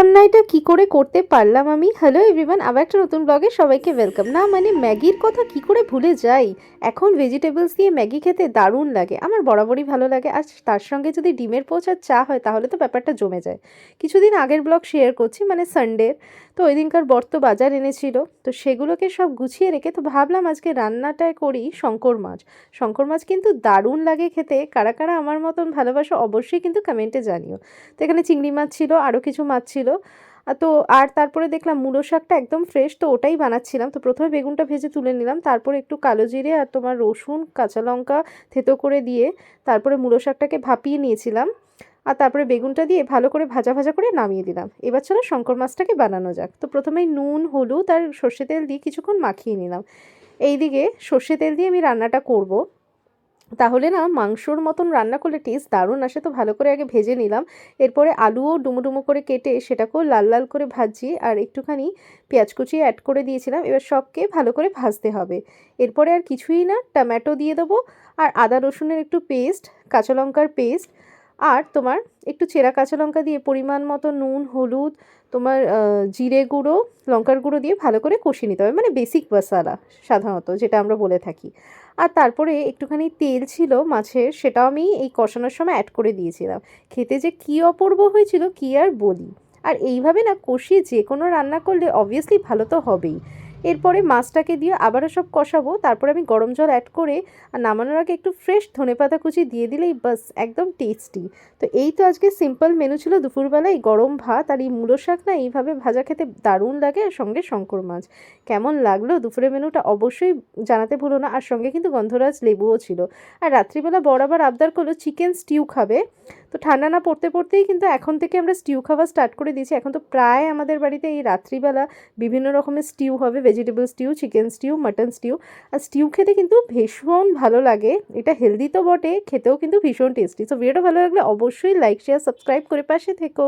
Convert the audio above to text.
অন্যায়টা কি করে করতে পারলাম আমি? হ্যালো এভরিওয়ান আবার একটা নতুন ব্লগে সবাইকে ওয়েলকাম না মানে ম্যাগির কথা কি করে ভুলে যাই? এখন ভেজিটেবলস দিয়ে ম্যাগি খেতে দারুণ লাগে, আমার বরাবরই ভালো লাগে। আর তার সঙ্গে যদি ডিমের পোচ চা হয়, তাহলে তো ব্যাপারটা জমে যায়। কিছুদিন আগের ব্লগ শেয়ার করছি মানে সানডের তো ওই দিনকার বর্ত বাজার এনেছিল, তো সেগুলোকে সব গুছিয়ে রেখে তো ভাবলাম আজকে রান্নাটায় করি শঙ্কর মাছ। শঙ্কর মাছ কিন্তু দারুণ লাগে খেতে, কারা কারা আমার মতন ভালোবাসো অবশ্যই কিন্তু কমেন্টে জানিও। তো এখানে চিংড়ি মাছ ছিল, আরও কিছু মাছ ছিল। আ তো আর তারপরে দেখলাম মূলো শাকটা একদম ফ্রেশ তো ওটাই বানাচ্ছিলাম। তো প্রথমে বেগুনটা ভেজে তুলে নিলাম, তারপরে একটু কালো জিরে আর তোমার রসুন, কাঁচা লঙ্কা থেতো করে দিয়ে তারপরে মূলো শাকটাকে ভাপিয়ে নিয়েছিলাম। আর তারপরে বেগুনটা দিয়ে ভালো করে ভাজা ভাজা করে নামিয়ে দিলাম। এবার চলো শঙ্কর মাছটাকে বানানো যাক। তো প্রথমেই নুন, হলুদ আর সর্ষে তেল দিয়ে কিছুক্ষণ মাখিয়ে নিলাম। এইদিকে সর্ষে তেল দিয়ে আমি রান্নাটা করব। তাহলে না মাংসর মতন রান্না করলে টেস্ট দারুণ আসে। তো ভালো করে আগে ভেজে নিলাম। এরপরে আলুও ডুমো ডুমো করে কেটে সেটাকেও লাল লাল করে ভাজি আর একটুখানি পেঁয়াজ কুচি অ্যাড করে দিয়েছিলাম। এবার সবকে ভালো করে ভাজতে হবে। এরপরে আর কিছুই না, টমেটো দিয়ে দেবো। আর আদা রসুনের একটু পেস্ট কাঁচা লঙ্কার পেস্ট আর তোমার একটু চেরা কাঁচা লঙ্কা দিয়ে পরিমাণ মতো নুন, হলুদ, তোমার জিরে গুঁড়ো, লঙ্কার গুঁড়ো দিয়ে ভালো করে কষিয়ে নিতে হবে। মানে বেসিক মশালা সাধারণত, যেটা আমরা বলে থাকি। আর তারপরে একটুখানি তেল ছিল মাছের, সেটাও আমি এই কষানোর সময় অ্যাড করে দিয়েছিলাম। খেতে যে কী অপূর্ব হয়েছিল, কী আর বলি। আর এইভাবে না কষিয়ে যে কোনো রান্না করলে অবভিয়াসলি ভালো তো হবেই। এরপরে মাছটাকে দিয়ে আবারও সব কষাবো। তারপরে আমি গরম জল অ্যাড করে আর নামানোর আগে একটু ফ্রেশ ধনেপাতা কুচি দিয়ে দিলেই বাস, একদম টেস্টি তো এই তো আজকে সিম্পল মেনু ছিল দুপুরবেলায়, গরম ভাত আর এই মূলো শাক না, এইভাবে ভাজা খেতে দারুণ লাগে আর সঙ্গে শঙ্কর মাছ। কেমন লাগল? দুপুরের মেনুটা অবশ্যই জানাতে ভুলো না, আর সঙ্গে কিন্তু গন্ধরাজ লেবুও ছিল। আর রাত্রিবেলা বরাবর আবদার করল চিকেন স্টিউ খাবে? তো ঠান্ডা না পড়তে পড়তেই কিন্তু এখন থেকে আমরা স্টিউ খাওয়া স্টার্ট করে দিয়েছি। এখন তো প্রায় আমাদের বাড়িতে এই রাত্রিবেলা বিভিন্ন রকমের স্টিউ হবে vegetable stew, chicken stew, mutton stew. আর স্টিউ খেতে কিন্তু ভীষণ ভালো লাগে। এটা হেলদি তো বটে, খেতেও কিন্তু ভীষণ টেস্টি সো ভিডিওটা ভালো লাগলে অবশ্যই লাইক শেয়ার সাবস্ক্রাইব করে পাশে থেকো।